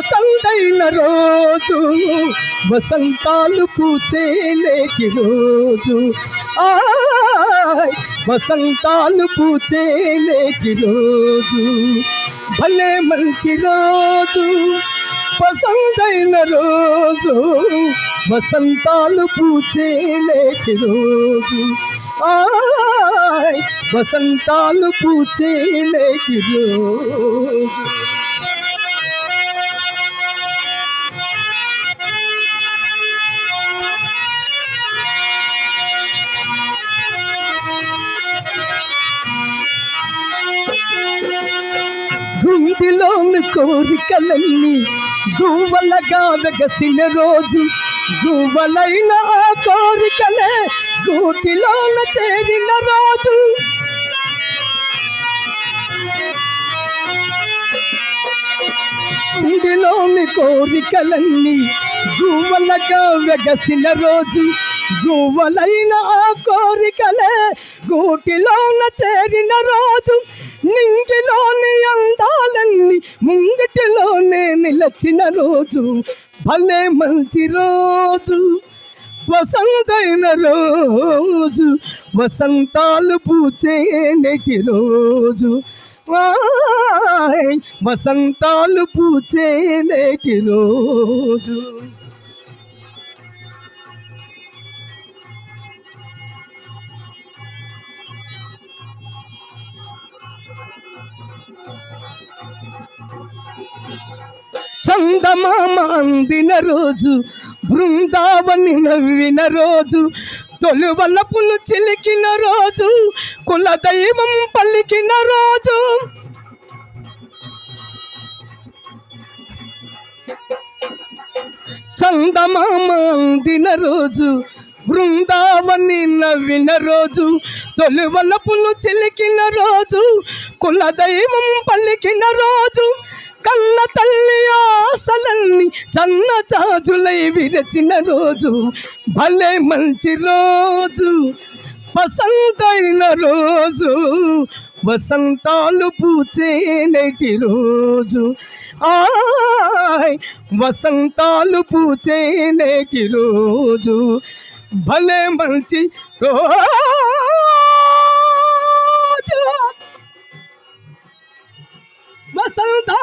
వసంతైన రోజు వసంతాలు పూచే నేటి రోజు వసంతాలు పూచే నేటి రోజు. భలే మంచి రోజు వసంతైన రోజు వసంతాలు పూచే నేటి రోజు వసంతాలు పూచే నేటి రోజు. గుండెలోని కోరికలన్నీ గువ్వలగా వెగసిన రోజు. గువ్వలైన కోరికలే గూటిలోన చేరిన రోజు. చిండిలోని కోరికలన్నీ గువ్వలగా వెగసిన రోజు. గువ్వలైన కోరికలే గూటిలోన చేరిన రోజు. నింగిలోని అందాలన్నీ ముంగటిలోనే నిలచిన రోజు భలే మంచి రోజు. వసంతైన రోజు వసంతాలు పూచే నెటి రోజు. వసంతాలు పూచే నేటి రోజు. చందమామ అందిన రోజు బృందావని నవ్విన రోజు తొలువలపులు చిలికిన రోజు కులదైవం పలికిన రోజు. చందమామ అందిన రోజు బృందావని నవ్విన రోజు తొలువలపులు చిలికిన రోజు కులదైవం పలికిన రోజు కన్న తల్లి ఆశలన్ని చన్న చాజులై విరచిన రోజు. భలే మంచి రోజు వసంతైన రోజు వసంతాలు పూచే నేటి రోజు. ఆయ్ వసంతాలు పూచే నేటి రోజు. భలే మంచి వసంతా